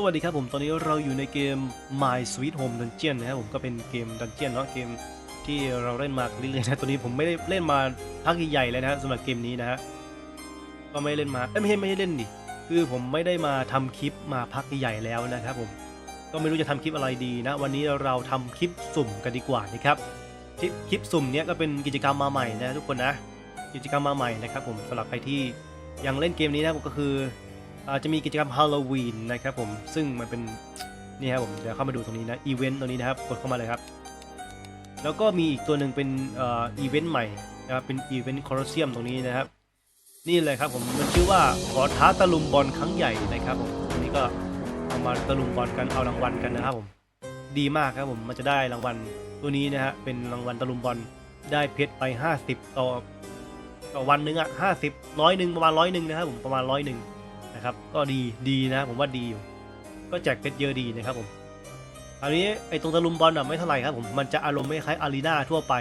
สวัสดีครับผมตอนนี้เราอยู่ในเกม My Sweet Home Dungeon นะครับผมก็เป็นเกมดันเจียนเนาะเกมที่เราเล่นมาเรื่อยๆนะตัวนี้ผมไม่ได้เล่นมาพักใหญ่ๆเลยนะสำหรับเกมนี้นะฮะก็ไม่เล่นมาเอ้ยไม่ใช่ไม่ใช่เล่นดิคือผมไม่ได้มาทำคลิปมาพักใหญ่แล้วนะครับผมก็ไม่รู้จะทำคลิปอะไรดีนะ วันนี้เราทำคลิปสุ่มกันดีกว่านะครับคลิปคลิปสุ่มเนี้ยก็เป็นกิจกรรมมาใหม่นะทุกคนนะกิจกรรมมาใหม่นะครับผมสำหรับใครที่ยังเล่นเกมนี้นะก็คือ จะมีกิจกรรมฮาโลวีนนะครับผมซึ่งมันเป็นนี่ครับผมเดี๋ยวเข้ามาดูตรงนี้นะอีเวนต์ตรงนี้นะครับกดเข้ามาเลยครับ แล้วก็มีอีกตัวหนึ่งเป็นอีเวนต์ใหม่นะครับเป็นอีเวนต์คอร์เซียมตรงนี้นะครับ นี่เลยครับผมมันชื่อว่าขอท้าตะลุมบอลครั้งใหญ่นะครับผมอันนี้ก็เอามาตะลุมบอลกันเอารางวัลกันนะครับผมดีมากครับผมมันจะได้รางวัลตัวนี้นะฮะเป็นรางวัลตะลุมบอลได้เพชรไป 50 ต่อต่อวันหนึงอะห้าสิบร้อยหนึ่งประมาณร้อยหนึ่งนะครับผมประมาณร้อยหนึ่ง นะครับ ก็ดีดีนะ ผมว่าดีอยู่ ก็แจกเพชรเยอะดีนะครับผมอันนี้ไอ้ตรงตะลุมบอลอะไม่เท่าไหร่ครับผม มันจะอารมณ์ไม่คล้ายอารีนาทั่วไป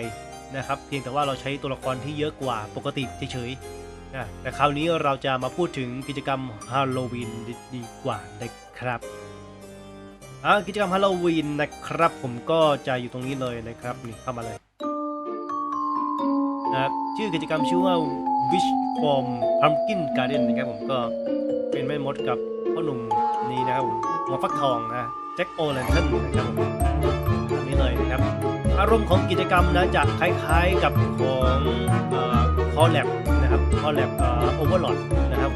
นะครับ เพียงแต่ว่าเราใช้ตัวละครที่เยอะกว่าปกติเฉยๆนะแต่คราวนี้เราจะมาพูดถึงกิจกรรมฮาโลวีนดีกว่านะครับอ่ากิจกรรมฮาโลวีนนะครับ ผมก็จะอยู่ตรงนี้เลยนะครับนี่เข้ามาเลยนะครับชื่อกิจกรรมชื่อว่า Wish from Pumpkin Garden นะครับผมก็ เป็นแม่มดกับพ่อหนุ่มนี้นะครับผมหัวฟักทองนะแจ็คโอแลนเทนนะครับผมอันนี้เลยนะครับ อารมณ์ของกิจกรรมนะจะคล้ายๆกับของคอแลบนะครับคอแลบโอเวอร์ลอดนะครับ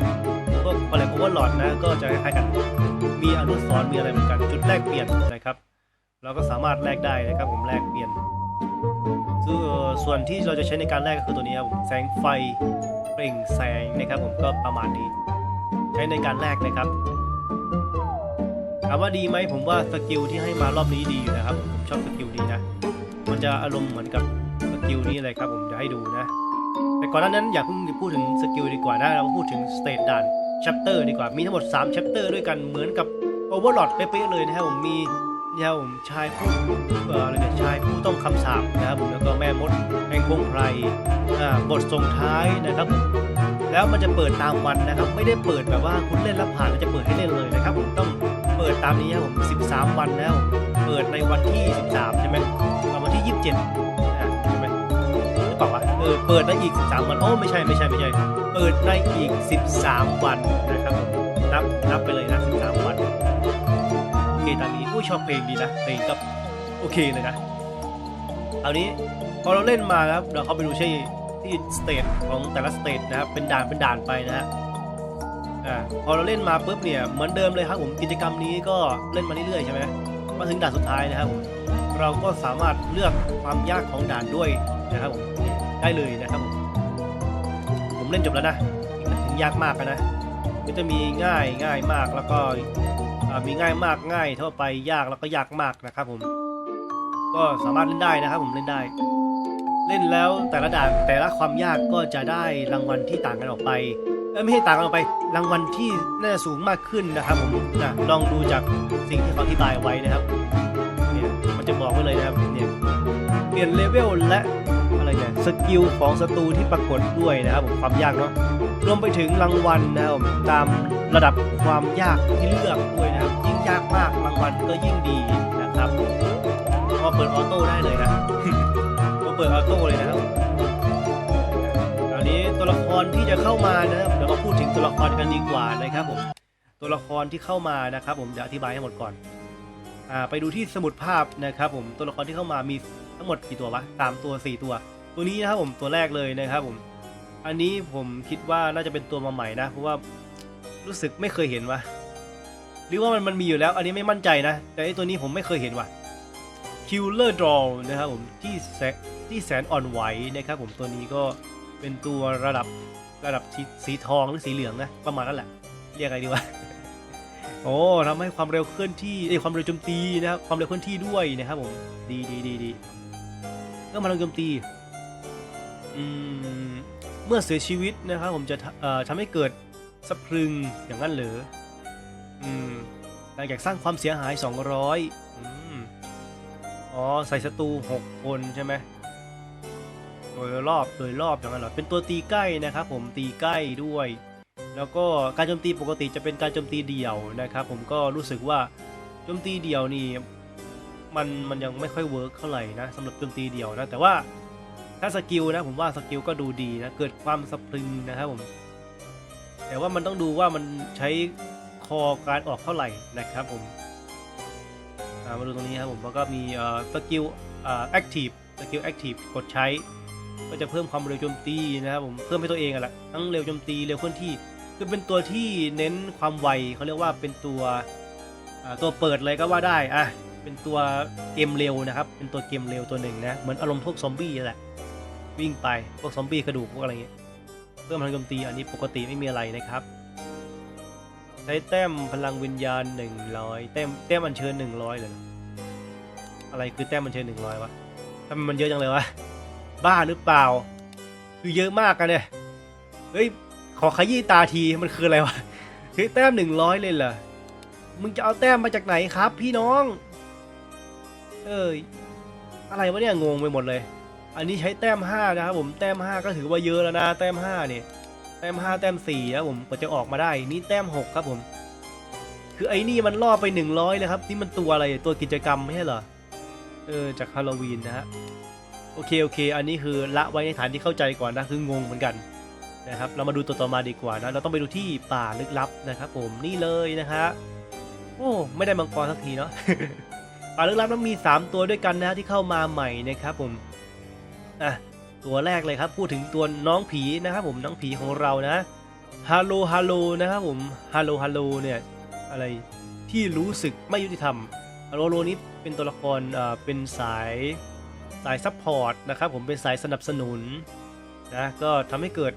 พวกคอแลบโอเวอร์ลอดนะก็จะคล้ายๆกันมีอนุสรณ์มีอะไรเหมือนกันจุดแลกเปลี่ยนนะครับ เราก็สามารถแลกได้นะครับผมแลกเปลี่ยนซึ่งส่วนที่เราจะใช้ในการแลกก็คือตัวนี้ครับผมแสงไฟเปล่งแสงนะครับผมก็ประมาณนี้ ใช้ในการแลกนะครับถามว่าดีไหมผมว่าสกิลที่ให้มารอบนี้ดีอยู่นะครับ ผมชอบสกิลนี้นะ มันจะอารมณ์เหมือนกับสกิลนี้เลยครับ ผมจะให้ดูนะ แต่ก่อนหน้านั้นอย่าเพิ่งพูดถึงสกิลดีกว่านะเราพูดถึงสเตตด่านชัปเตอร์ดีกว่ามีทั้งหมด3ชัปเตอร์ด้วยกันเหมือนกับโอเวอร์ลอดเป๊ะๆเลยนะครับผมมีเนี่ยผมชายผู้เอ่ออะไรเนี่ยชายผู้ต้องคำสาปนะครับผมแล้วก็แม่มดแห่งพงไพรอ่าบทส่งท้ายนะครับผม แล้วมันจะเปิดตามวันนะครับ ไม่ได้เปิดแบบว่าคุณเล่นแล้วผ่านแล้วจะเปิดให้เล่นเลยนะครับผมต้องเปิดตามนี้ครับผม13 วันแล้ว เปิดในวันที่ 13ใช่ไหมวันที่ 27ใช่ไหมหรือเปล่าวะเออเปิดได้อีก 13 วันโอ้ไม่ใช่ไม่ใช่ไม่ใช่ เปิดได้อีก 13 วันนะครับนับนับไปเลยนะ13 วันโอเคตามนี้อุ้ยชอบเพลงดีนะเพลงก็โอเคเลยนะเอานี้พอเราเล่นมาครับเราเข้าไปดูใช่ ที่สเตจของแต่ละสเตจนะครับเป็นด่านเป็นด่านไปนะฮะอ่าพอเราเล่นมาปุ๊บเนี่ยเหมือนเดิมเลยครับผมกิจกรรมนี้ก็เล่นมาเรื่อยๆใช่ไหมมาถึงด่านสุดท้ายนะครับผมเราก็สามารถเลือกความยากของด่านด้วยนะครับผมได้เลยนะครับผมผมเล่นจบแล้วนะถึงยากมากนะก็จะมีง่ายง่ายมากแล้วก็มีง่ายมากง่ายทั่วไปยากแล้วก็ยากมากนะครับผมก็สามารถเล่นได้นะครับผมเล่นได้ เล่นแล้วแต่ละด่านแต่ละความยากก็จะได้รางวัลที่ต่างกันออกไปเอ้ยไม่ใช่ต่างกันออกไปรางวัลที่น่าจะสูงมากขึ้นนะครับผมนะลองดูจากสิ่งที่เขาอธิบายไว้นะครับเนี่ยมันจะบอกไว้เลยนะครับเนี่ยเปลี่ยนเลเวลและอะไรเนี่ยสกิลของศัตรูที่ปรากฏด้วยนะครับผมความยากเนาะรวมไปถึงรางวัลนะครับตามระดับความยากที่เลือกด้วยนะครับยิ่งยากมากรางวัลก็ยิ่งดีนะครับพอเปิดออโต้ได้เลยนะ ปิดออโต้เลยนะครับคราวนี้ตัวละครที่จะเข้ามานะครับเดี๋ยวมาพูดถึงตัวละครกันดีกว่านะครับผมตัวละครที่เข้ามานะครับ ผมจะอธิบายให้หมดก่อนอ่าไปดูที่สมุดภาพนะครับ ผมตัวละครที่เข้ามามีทั้งหมดกี่ตัววะสามตัวสี่ตัว ตัวนี้นะครับผมตัวแรกเลยนะครับผมอันนี้ผมคิดว่าน่าจะเป็นตัวมาใหม่นะเพราะว่ารู้สึกไม่เคยเห็นวะหรือว่ามันมันมีอยู่แล้ว อันนี้ไม่มั่นใจนะ แต่ไอตัวนี้ผมไม่เคยเห็นว่ะ Killer Draw นะครับผมที่แสที่แสนอ่อนไหวนะครับผมตัวนี้ก็เป็นตัวระดับระดับสีสีทองหรือสีเหลืองนะประมาณนั้นแหละ เรียกอะไรดีวะโอ้ทำให้ความเร็วเคลื่อนที่เอ้ความเร็วโจมตีนะครับความเร็วเคลื่อนที่ด้วยนะครับผมดีดีดีดีเมื่อมาลงโจมตีอืมเมื่อเสียชีวิตนะครับผมจะทำให้เกิดสะพรึงอย่างนั้นเหรออืมหลังจากสร้างความเสียหาย 200อืม อ๋อ ใส่ศัตรูหกคนใช่ไหมโดยรอบโดยรอบอย่างนั้นเหรอเป็นตัวตีใกล้นะครับผมตีใกล้ด้วย แล้วก็การโจมตีปกติจะเป็นการโจมตีเดี่ยวนะครับผมก็รู้สึกว่าโจมตีเดี่ยวนี่มันมันยังไม่ค่อยเวิร์กเท่าไหร่นะสำหรับโจมตีเดี่ยวนะแต่ว่าถ้าสกิลนะผมว่าสกิลก็ดูดีนะเกิดความสปริงนะครับผมแต่ว่ามันต้องดูว่ามันใช้คอการออกเท่าไหร่นะครับผม มาดูตรงนี้ครับผมแล้วก็มีสกิลแอคทีฟสกิลแอคทีฟกดใช้ ก็จะเพิ่มความเร็วโจมตีนะครับผมเพิ่มให้ตัวเองอะแหละทั้งเร็วโจมตีเร็วเคลื่อนที่คือเป็นตัวที่เน้นความไวเขาเรียกว่าเป็นตัวตัวเปิดเลยก็ว่าได้อะเป็นตัวเกมเร็วนะครับ เป็นตัวเกมเร็วตัวหนึ่งนะเหมือนอารมณ์พวกซอมบี้แหละวิ่งไปพวกซอมบี้กระดูกพวกอะไรเงี้ยเพิ่มพลังโจมตีอันนี้ปกติไม่มีอะไรนะครับ ใช้แต้มพลังวิญญาณ100แต้มแต้มอัญเชิญ100เลยอะไรคือแต้มอัญเชิญ100วะทำไมมันเยอะจังเลยวะ บ้าหรือเปล่า คือเยอะมากกันเนี่ยเฮ้ยขอขยี้ตาทีมันคืออะไรวะเฮ้ยแต้มหนึ่งร้อยเลยเหรอมึงจะเอาแต้มมาจากไหนครับ พี่น้อง เอ้ยอะไรวะเนี่ยงงไปหมดเลย อันนี้ใช้แต้มห้านะครับผมแต้มห้าก็ถือว่าเยอะแล้วนะ แต้มห้าเนี่ย แต้มห้าแต้มสี่นะผมกว่าจะออกมาได้นี่แต้มหกครับผม คือไอ้นี่มันล่อไปหนึ่งร้อยเลยครับ นี่มันตัวอะไรตัวกิจกรรมไม่ใช่เหรอเออจากฮาโลวีนนะฮะโอเคโอเค อันนี้คือละไว้ในฐานที่เข้าใจก่อนนะคืองงเหมือนกันนะครับ เรามาดูตัวต่อมาดีกว่านะเราต้องไปดูที่ป่าลึกลับนะครับ ผมนี่เลยนะฮะโอ้ไม่ได้มังกรสักทีเนาะป่าลึกลับนั้นมี 3 ตัวด้วยกันนะฮะที่เข้ามาใหม่นะครับผมอะ ตัวแรกเลยครับ พูดถึงตัวน้องผีนะครับผมน้องผีของเรานะฮัลโหลฮัลโหลนะครับผมฮัลโหลฮัลโหลเนี่ยอะไรที่รู้สึกไม่ยุติธรรมฮัลโหลนี้เป็นตัวละครอ่าเป็นสายสายซัพพอร์ตนะครับผมเป็นสายสนับสนุนนะก็ทำให้เกิด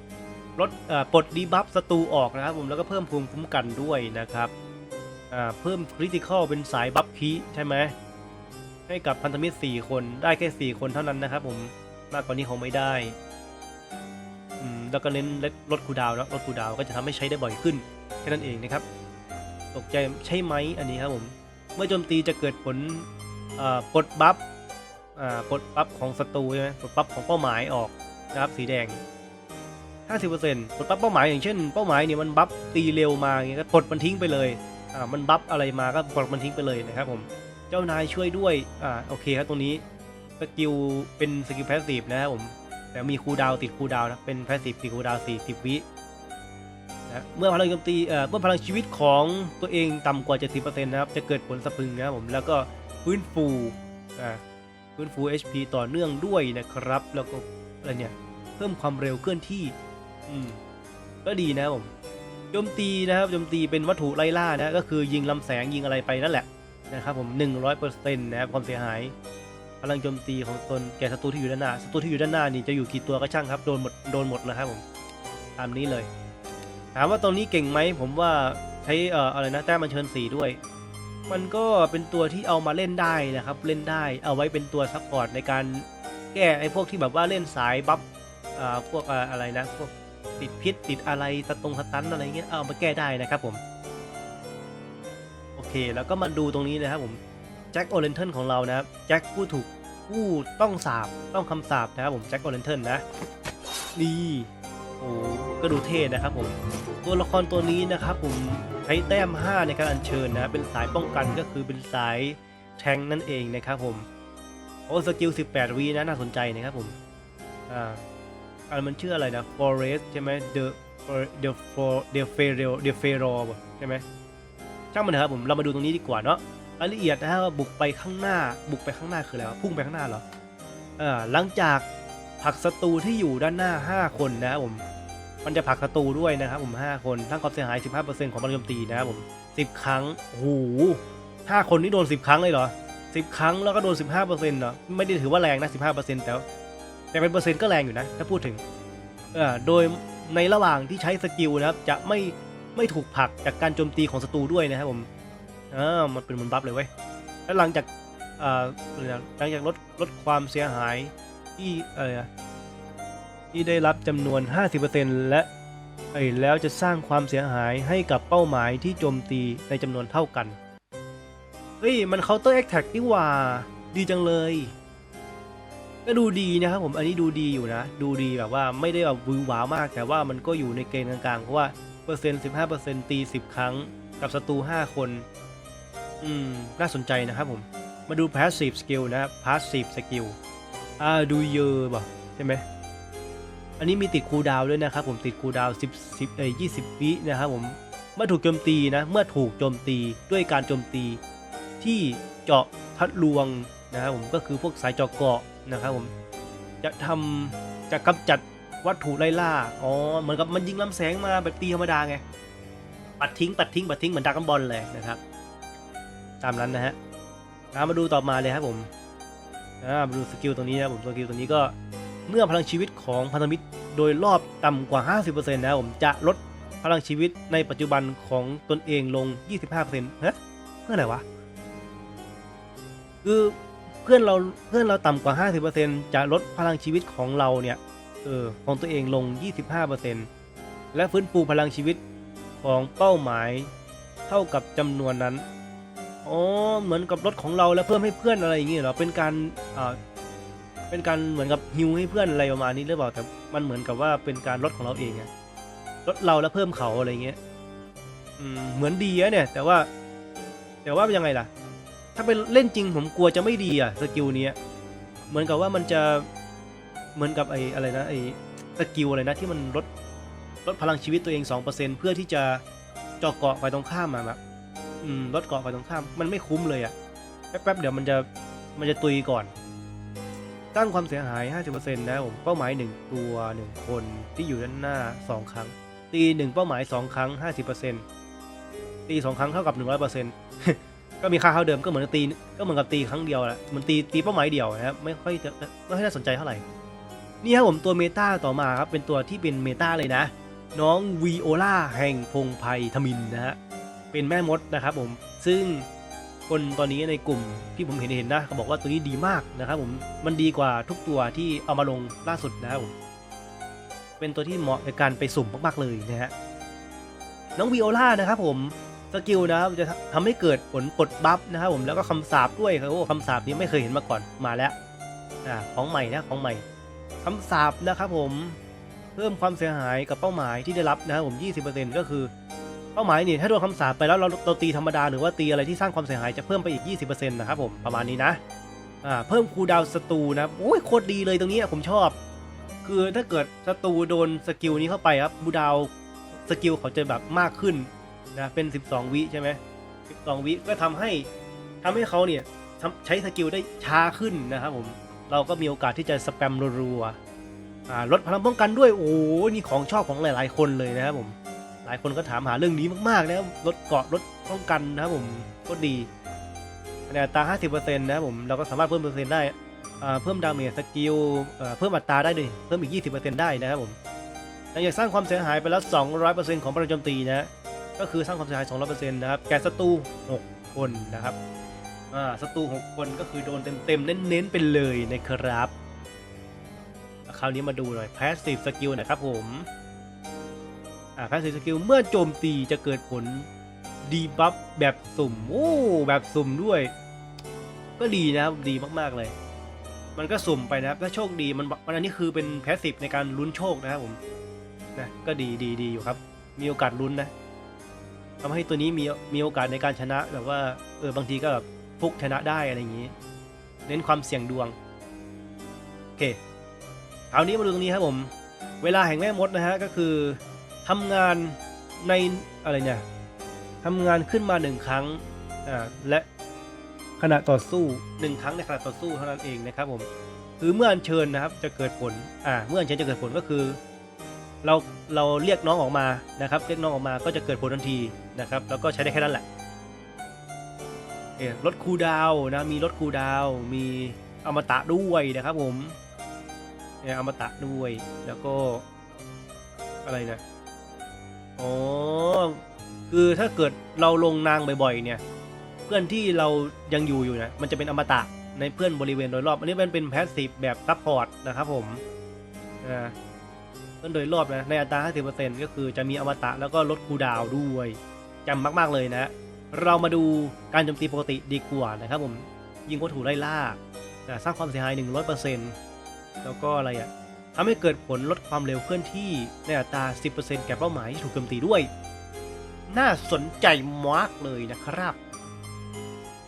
ลดอ่อปลดดีบัฟศัตรูออกนะครับผมแล้วก็เพิ่มภูมิคุ้มกันด้วยนะครับอ่าเพิ่มคริติคอลเป็นสายบัฟพีใช่ไหมให้กับพันธมิตร 4 คนได้แค่ 4 คนเท่านั้นนะครับผม มากกว่านี้คงไม่ได้อืมแล้วก็เน้นลดคูดาวนะลดคูดาวก็จะทำให้ใช้ได้บ่อยขึ้นแค่นั้นเองนะครับ ตกใจใช่ไหมอันนี้ครับผม เมื่อโจมตีจะเกิดผลปลดบัฟปลดปั๊บของศัตรูใช่ไหมปลดปั๊บของเป้าหมายออกนะครับสีแดง 50%ปลดปั๊บเป้าหมายอย่างเช่นเป้าหมายเนี่ยมันบัฟตีเร็วมาเงี้ยก็ปลดมันทิ้งไปเลยอ่ามันบัฟอะไรมาก็ปลดมันทิ้งไปเลยนะครับผม เจ้านายช่วยด้วยอ่าโอเคครับตรงนี้ สกิลเป็นสกิลแพสซีฟนะครับผมแต่มีคูลดาวติดคูลดาวนะเป็นแพสซีฟติดคูลดาวน์40วินะเมื่อพลังโจมตีเอ่อเมื่อพลังชีวิตของตัวเองต่ำกว่า 70%นะครับ จะเกิดผลสะพึงนะครับผมแล้วก็ฟื้นฟูอ่าฟื้นฟู HP ต่อเนื่องด้วยนะครับ แล้วก็อะไรเนี่ยเพิ่มความเร็วเคลื่อนที่ อืมก็ดีนะผมโจมตีนะครับโจมตีเป็นวัตถุไล่ล่านะก็คือยิงลำแสงยิงอะไรไปนั่นแหละนะครับผม 100%นะครับความเสียหาย พลังโจมตีของตนแก่ศัตรูที่อยู่ด้านหน้าศัตรูที่อยู่ด้านหน้านี่จะอยู่กี่ตัวก็ช่างครับโดนหมดโดนหมดนะครับผมตามนี้เลย ถามว่าตรงนี้เก่งไหมผมว่าใช้เอ่ออะไรนะแต้มมันเชิญสีด้วย มันก็เป็นตัวที่เอามาเล่นได้นะครับ เล่นได้เอาไว้เป็นตัวซัพพอร์ตในการแก้ไอ้พวกที่แบบว่าเล่นสายบัฟอ่าพวกอะไรนะพวกติดพิษติดอะไรสตรงสตันอะไรเงี้ยเอามาแก้ได้นะครับผมโอเคแล้วก็มาดูตรงนี้นะครับผมแจ็คโอเรนเทิลของเรานะครับแจ็คผู้ถูก ผู้ต้องสาบต้องคำสาบนะครับผมแจ็คโอเรนเทิลนะนี่โอ้ก็ดูเท่นะครับผมตัวละครตัวนี้นะครับผมใช้แต้ม 5 ในการอัญเชิญนะเป็นสายป้องกันก็คือเป็นสายแทงนั่นเองนะครับผมโอ้สกิล 18วีนะน่าสนใจนะครับผมอ่าอันมันชื่ออะไรนะ Forest ใช่ไหม The The For The Pharaoh The Pharaoh ใช่ไหมช่างมันนะครับผมเรามาดูตรงนี้ดีกว่าเนาะ รายละเอียดนะฮะว่าบุกไปข้างหน้า บุกไปข้างหน้าคืออะไรวะพุ่งไปข้างหน้าเหรออ่าหลังจากผลักศัตรูที่อยู่ด้านหน้า 5 คนนะครับผม มันจะผลักศัตรูด้วยนะครับผม 5 คนทั้งความเสียหาย 15%ของพลังโจมตีนะครับผม 10 ครั้งโอ้โหห้าคนนี่โดน 10 ครั้งเลยเหรอ 10 ครั้งแล้วก็โดน 15%เหรอ ไม่ได้ถือว่าแรงนะ 15%แต่ว่แต่เป็นเปอร์เซ็นต์ก็แรงอยู่นะ ถ้าพูดถึง เออโดยในระหว่างที่ใช้สกิลนะครับ จะไม่ไม่ถูกผลักจากการโจมตีของศัตรูด้วยนะครับผม อ่ามันเป็นมือนบัฟเลยเว้ยแล้วหลังจากอ่อหลังจากลดลดความเสียหายที่อะไรนะที่ได้รับจำนวน 50%และเอ้แล้วจะสร้างความเสียหายให้กับเป้าหมายที่โจมตีในจำนวนเท่ากัน เฮ้ย มัน counter attack นี่ว่า ดีจังเลย ก็ดูดีนะครับผม อันนี้ดูดีอยู่นะ ดูดีแบบว่าไม่ได้แบบวือหวามาก แต่ว่ามันก็อยู่ในเกณฑ์กลางๆ เพราะว่าเปอร์เซ็นต์สิบห้าเปอร์เซ็นต์ตีสิบครั้ง กับศัตรูห้าคน อืม น่าสนใจนะครับผม มาดู passive skill นะครับ passive skill อ่าดูเยอะป่ใช่ไหม อันนี้มีติดคูดาวด้วยนะครับผมติดคูดาวน์10 10เอ้ย20วินะครับผม เมื่อถูกโจมตีนะ เมื่อถูกโจมตีด้วยการโจมตีที่เจาะทัดลวงนะครับผมก็คือพวกสายเจาะเกาะนะครับผม จะทำจะกำจัดวัตถุไล่ล่า อ๋อ เหมือนกับมันยิงลำแสงมาแบบตีธรรมดาไง ปัดทิ้งปัดทิ้งปัดทิ้งเหมือนดรากอนบอลเลยนะครับ ตามนั้นนะฮะอ่ามาดูต่อมาเลยครับผมอ่ามาดูสกิลตรงนี้นะครับผมสกิลตรงนี้ก็เมื่อพลังชีวิตของพันธมิตรโดยรอบต่ำกว่า 50%นะครับผมจะลดพลังชีวิตในปัจจุบันของตนเองลง 25%ฮะเพื่ออะไรวะ คือเพื่อนเราเพื่อนเราต่ำกว่า 50%จะลดพลังชีวิตของเราเนี่ยเออของตัวเองลง 25%และฟื้นฟูพลังชีวิตของเป้าหมายเท่ากับจำนวนนั้น อ๋อเหมือนกับลดของเราแล้วเพิ่มให้เพื่อนอะไรอย่างเงี้ยเหรอเป็นการอ่าเป็นการเหมือนกับฮิวให้เพื่อนอะไรประมาณนี้หรือเปล่าแต่มันเหมือนกับว่าเป็นการลดของเราเองอะลดเราแล้วเพิ่มเขาอะไรเงี้ยอืมเหมือนดีอะเนี่ย แต่ว่า แต่ว่ายังไงล่ะ ถ้าเป็นเล่นจริงผมกลัวจะไม่ดีอะสกิลเนี้ยเหมือนกับว่ามันจะเหมือนกับไอ้อะไรนะไอ้สกิลอะไรนะที่มันลดลดพลังชีวิตตัวเอง2%เพื่อที่จะเจาะเกาะไปตรงข้ามมาแบบ อืมลดเกาะไปตรงข้ามมันไม่คุ้มเลยอะแป๊บๆเดี๋ยวมันจะมันจะตุยก่อนสร้างความเสียหาย 50%นะผมเป้าหมาย 1 ตัว 1 คนที่อยู่ด้านหน้า 2 ครั้ง ตี 1 เป้าหมาย 2 ครั้ง 50%ตี 2 ครั้งเท่ากับ 100%ก็มีค่าเท่าเดิมก็เหมือนตีก็เหมือนกับตีครั้งเดียวแหละเหมือนตีตีเป้าหมายเดียวนะครับไม่ค่อยจะไม่ค่อยน่าสนใจเท่าไหร่นี่ครับผมตัวเมตาต่อมาครับเป็นตัวที่เป็นเมตาเลยนะ น้องวีโอลาแห่งพงไพทมินนะฮะ เป็นแม่มดนะครับผมซึ่งคนตอนนี้ในกลุ่มที่ผมเห็นเห็นนะเขาบอกว่าตัวนี้ดีมากนะครับผมมันดีกว่าทุกตัวที่เอามาลงล่าสุดนะครับผมเป็นตัวที่เหมาะในการไปสุ่มมากๆเลยนะฮะน้องวีโอลานะครับผมสกิลนะครับจะทำให้เกิดผลปลดบัฟนะครับผมแล้วก็คำสาปด้วยครับโอ้คำสาปนี้ไม่เคยเห็นมาก่อนมาแล้วอ่าของใหม่นะของใหม่คำสาปนะครับผมเพิ่มความเสียหายกับเป้าหมายที่ได้รับนะครับผม 20%ก็คือ เป้าหมายนี่ถ้าโดนคำสาปไปแล้วเราเราตีธรรมดาหรือว่าตีอะไรที่สร้างความเสียหายจะเพิ่มไปอีก 20%นะครับผมประมาณนี้นะอ่าเพิ่มคูดาวศัตรูนะโอ้ยโคตรดีเลยตรงนี้ผมชอบ คือถ้าเกิดศัตรูโดนสกิลนี้เข้าไปครับคูดาวสกิลเขาจะแบบมากขึ้นนะเป็น 12 วิใช่ไหม12 วิก็ทำให้ทำให้เขาเนี่ยใช้สกิลได้ช้าขึ้นนะครับผมเราก็มีโอกาสที่จะสแปมรัวๆลดพลังป้องกันด้วยโอ้นี่ของชอบของหลาย ๆ คนเลยนะครับผม หลายคนก็ถามหาเรื่องนี้มากๆนะครับลดเกาะลดป้องกันนะครับผมก็ดีในอัตรา 50%นะครับผมเราก็สามารถเพิ่มเปอร์เซ็นต์ได้อ่าเพิ่มดาเมจสกิลเอ่อเพิ่มอัตราได้ด้วยเพิ่มอีก 20%ได้นะครับผมหลังจากสร้างความเสียหายไปแล้ว 200%ของพลังโจมตีนะก็คือสร้างความเสียหาย 200%นะครับแก่ศัตรู 6 คนนะครับอ่าศัตรู 6 คนก็คือโดนเต็มๆ เน้นๆไปเลยนะครับ คราวนี้มาดูหน่อย passive skill นะครับผม อ่า passive skill เมื่อโจมตีจะเกิดผลดีบัฟแบบสุ่ม โอ้ แบบสุ่มด้วย ก็ดีนะครับ ดีมากๆเลย มันก็สุ่มไปนะครับ ถ้าโชคดีมันมันอันนี้คือเป็น passive ในการลุ้นโชคนะครับผมนะก็ดีดีดีอยู่ครับ มีโอกาสลุ้นนะทำให้ตัวนี้มีมีโอกาสในการชนะแบบว่าเออบางทีก็แบบฟุกชนะได้อะไรอย่างนี้ เน้นความเสี่ยงดวงโอเคคราวนี้มาดูตรงนี้ครับผม เวลาแห่งแม่มดนะฮะก็คือ ทำงานในอะไรเนี่ยทำงานขึ้นมาหนึ่งครั้งอ่าและขณะต่อสู้หนึ่งครั้งในขณะต่อสู้เท่านั้นเองนะครับผมคือเมื่ออัญเชิญนะครับจะเกิดผลอ่าเมื่ออัญเชิญจะเกิดผลก็คือ เราเราเรียกน้องออกมานะครับ เรียกน้องออกมาก็จะเกิดผลทันทีนะครับ แล้วก็ใช้ได้แค่นั้นแหละเออลดคูดาวนะมีลดคูดาวมีอมตะด้วยนะครับผมเนี่ยอมตะด้วยแล้วก็อะไรนะ อ๋อ คือถ้าเกิดเราลงนางบ่อยๆ เนี่ย เพื่อนที่เรายังอยู่อยู่นะมันจะเป็นอมตะในเพื่อนบริเวณโดยรอบ อันนี้มันเป็นแพสซีฟแบบซัพพอร์ตนะครับผมอ่าเพื่อนโดยรอบนะในอัตรา 50%ก็คือจะมีอมตะแล้วก็ลดคูดาวด้วยจำมาก ๆเลยนะ เรามาดูการโจมตีปกติดีกว่านะครับผมยิงวัตถุไล่ล่าสร้างความเสียหาย 100%แล้วก็อะไรอะ ทำให้เกิดผลลดความเร็วเคลื่อนที่ในอัตรา 10%แก่เป้าหมายที่ถูกโจมตีด้วย น่าสนใจมากเลยนะครับ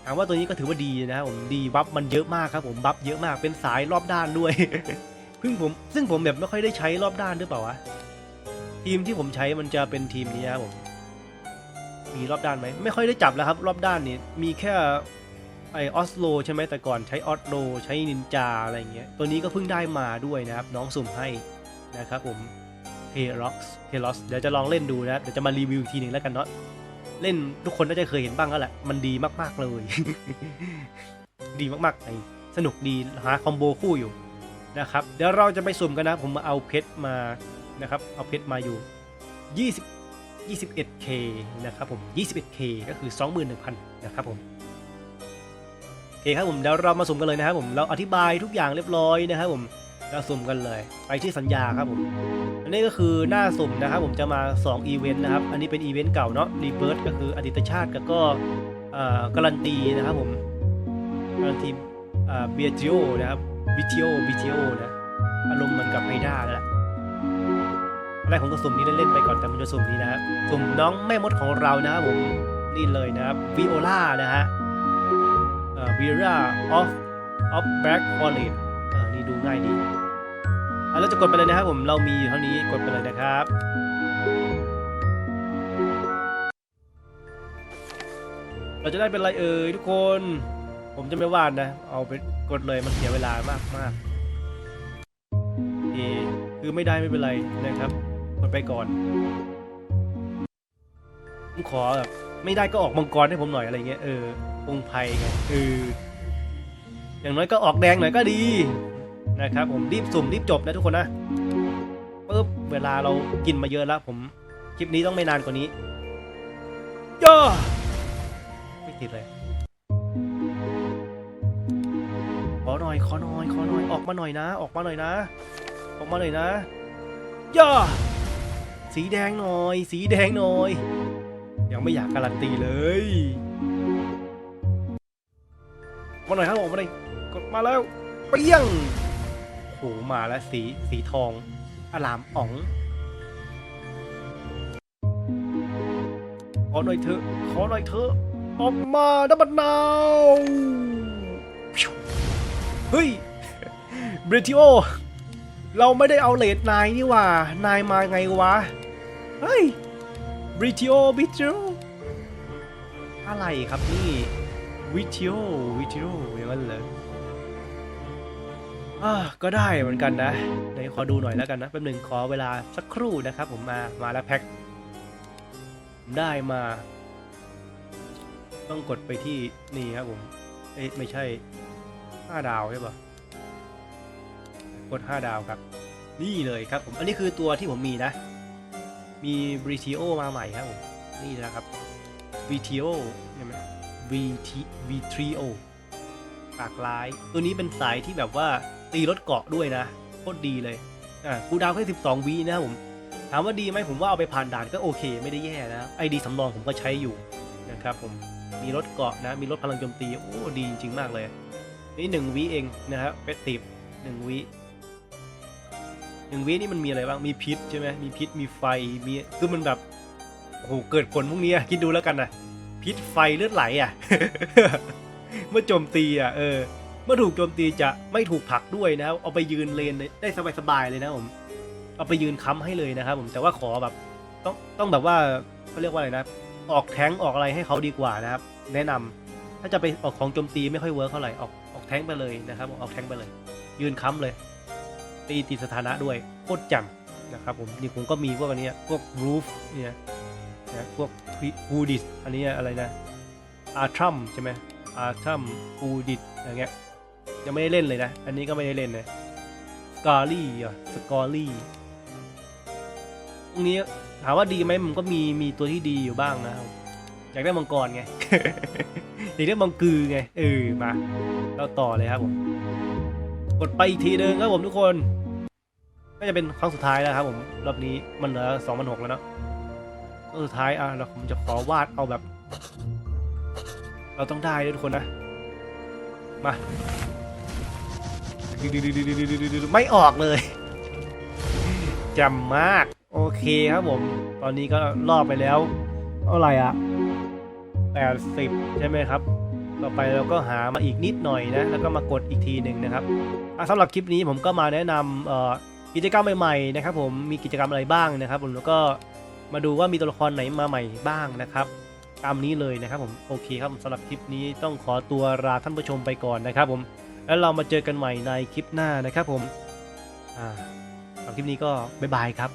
ถามว่าตัวนี้ก็ถือว่าดีนะครับผมดีบัฟมันเยอะมากครับผมบัฟเยอะมากเป็นสายรอบด้านด้วยซึ่งผมซึ่งผมแบบไม่ค่อยได้ใช้รอบด้านด้วยเปล่าวะทีมที่ผมใช้มันจะเป็นทีมนี้ครับผมมีรอบด้านไหมไม่ค่อยได้จับแล้วครับ รอบด้านนี่มีแค่ ไอออสโลใช่ไหมแต่ก่อนใช้ออสโลใช้นินจาอะไรเงี้ย ตัวนี้ก็เพิ่งได้มาด้วยนะครับ น้องสุ่มให้นะครับผมเฮล็อกเฮล็อกเดี๋ยวจะลองเล่นดูนะเดี๋ยวจะมารีวิวอีกทีหนึ่งแล้วกันเนาะเล่นทุกคนน่าจะเคยเห็นบ้างแล้วแหละ มันดีมากๆเลย ดีมากๆไอสนุกดีหาคอมโบคู่อยู่นะครับ เดี๋ยวเราจะไปสุ่มกันนะ ผมมาเอาเพชรมานะครับ เอาเพชรมาอยู่ 20 21k นะครับผม 21k ก็คือ 21,000 นะครับผม เคครับผมเดี๋ยวเรามาสุ่มกันเลยนะครับผมเราอธิบายทุกอย่างเรียบร้อยนะครับผมเราสุ่มกันเลย ไปที่สัญญาครับผมอันนี้ก็คือหน้าสุ่มนะครับผมจะมา2อีเวนต์นะครับอันนี้เป็นอีเวนต์เก่าเนาะรีเบิร์ก็คืออดีตชาติแล้วก็เอ่อการันตีนะครับผมการันตีเอ่อเบียจิโอนะครับบิจิโอบิจิโอนะอารมณ์เหมือนกับไฮด้าแล้วแรกผมก็สุ่มนี้เล่นๆไปก่อนแต่มันจะสุ่มนี้นะครับสุ่มน้องแม่มดของเรานะครับผมนี่เลยนะครับวิโอลานะฮะ วีราออฟออฟแบ็กฟอร์เรตอ่านี่ดูง่ายดีอะเราจะกดไปเลยนะครับผมเรามีอยู่เท่านี้กดไปเลยนะครับเราจะได้เป็นอะไรเอ่ยทุกคน ผมจะไม่วาดนะ เอาไปกดเลยมันเสียเวลามากมากโอคคือไม่ได้ไม่เป็นไรนะครับกดไปก่อนผมขอแบบไม่ได้ก็ออกมังกรให้ผมหน่อยอะไรเงี้ยเออ องไพไงเอออย่างน้อยก็ออกแดงหน่อยก็ดีนะครับ ผมรีบสุ่มรีบจบนะทุกคนนะปึ๊บเวลาเรากินมาเยอะแล้ว ผมคลิปนี้ต้องไม่นานกว่านี้ย่อไม่ติดเลยขอหน่อยขอหน่อยขอหน่อยออกมาหน่อยนะ ออกมาหน่อยนะ ออกมาหน่อยนะย่าสีแดงหน่อย สีแดงหน่อย ยังไม่อยากการันตีเลย มาหน่อยครับผมมาหน่อยกดมาแล้วเปี้ยงโหมาแล้วสีสีทองอลามอ๋องขอหน่อยเถอะขอหน่อยเถอะออกมาน้ำมันนาวเฮ้ยเบรติโอเราไม่ได้เอาเลดนายนี่ว่า นายมาไงวะ เฮ้ยบริทิโอบิทิโออะไรครับนี่ วิทิโอวิทิโออย่างนั้นเลยอ่าก็ได้เหมือนกันนะไหนขอดูหน่อยแล้วกันนะแป๊บหนึ่งขอเวลาสักครู่นะครับผมมามาแล้วแพ็คได้มา ต้องกดไปที่นี่ครับผมเอ๊ะไม่ใช่5ดาวใช่ปะกด5ดาวครับ นี่เลยครับผม อันนี้คือตัวที่ผมมีนะ มี b r i t o มาใหม่ครับผม นี่นะครับ v t o ใช่ไหม VT v t r o ปากร้าย ตัวนี้เป็นสายที่แบบว่าตีรถเกาะด้วยนะโคตรดีเลย อะกูดาวแค่ 12วินะครับผม ถามว่าดีไหมผมว่าเอาไปผ่านด่านก็โอเค ไม่ได้แย่นะไอดีสำรองผมก็ใช้อยู่นะครับผม มีรถเกาะนะ มีรถพลังโจมตี โอ้ ดีจริงๆมากเลย นี่หนึ่งวิเองนะครับเฟสติฟหนึ่งวิหนึ่งวินี่มันมีอะไรบ้าง มีพิษใช่ไหมมีพิษ มีไฟ มี คือมันแบบ โอ้โห เกิดผลพวกนี้อะคิดดูแล้วกันนะ พิษไฟเลือดไหลอะ เมื่อโจมตีอะเออ เมื่อถูกโจมตีจะไม่ถูกผลักด้วยนะครับเอาไปยืนเลนได้สบายๆเลยนะผม เอาไปยืนค้ำให้เลยนะครับผมแต่ว่าขอแบบ ต้องต้องแบบว่าเขาเรียกว่าอะไรนะ ออกแท้งออกอะไรให้เขาดีกว่านะครับ แนะนำถ้าจะไปออกของโจมตีไม่ค่อยเวิร์กเท่าไหร่ออกออกแท้งไปเลยนะครับออกแท้งไปเลย ยืนค้ำเลย ตีติดสถานะด้วยโคตรจำนะครับผมนี่ผมก็มีพวกอันนี้พวกรูฟเนี่ย นะพวกฮูดิสอันนี้อะไรนะอาร์ทรัมใช่ไหมอาร์ทรัมฮูดิสอย่างเงี้ยยังไม่ได้เล่นเลยนะ อันนี้ก็ไม่ได้เล่นเลยสกอรี่อะสกอรี่ตรงนี้ถามว่าดีไหมมันก็มีมีตัวที่ดีอยู่บ้างนะอยากได้มังกรไงอยากได้มังกือไงเออมาเราต่อเลยครับผมกดไปอีกทีนึงครับผมทุกคนน่าจะเป็นครั้งสุดท้ายแล้วครับผมรอบนี้มันเหลือสองพันหกแล้วเนาะ สุดท้ายอะเราผมจะขอวาดเอาแบบ เราต้องได้ด้วยทุกคนนะ มา ไม่ออกเลยจ่มาก โอเคครับผม ตอนนี้ก็รอบไปแล้วเท่าไหร่อะ80ใช่ไหมครับ ต่อไปเราก็หามาอีกนิดหน่อยนะ แล้วก็มากดอีกทีหนึ่งนะครับสำหรับคลิปนี้ผมก็มาแนะนำกิจกรรมใหม่ๆนะครับผมมีกิจกรรมอะไรบ้างนะครับผมแล้วก็ มาดูว่ามีตัวละครไหนมาใหม่บ้างนะครับตามนี้เลยนะครับผมโอเคครับสำหรับคลิปนี้ต้องขอตัวลาท่านผู้ชมไปก่อนนะครับผมแล้วเรามาเจอกันใหม่ในคลิปหน้านะครับผมอ่าสำหรับคลิปนี้ก็บ๊ายบายครับ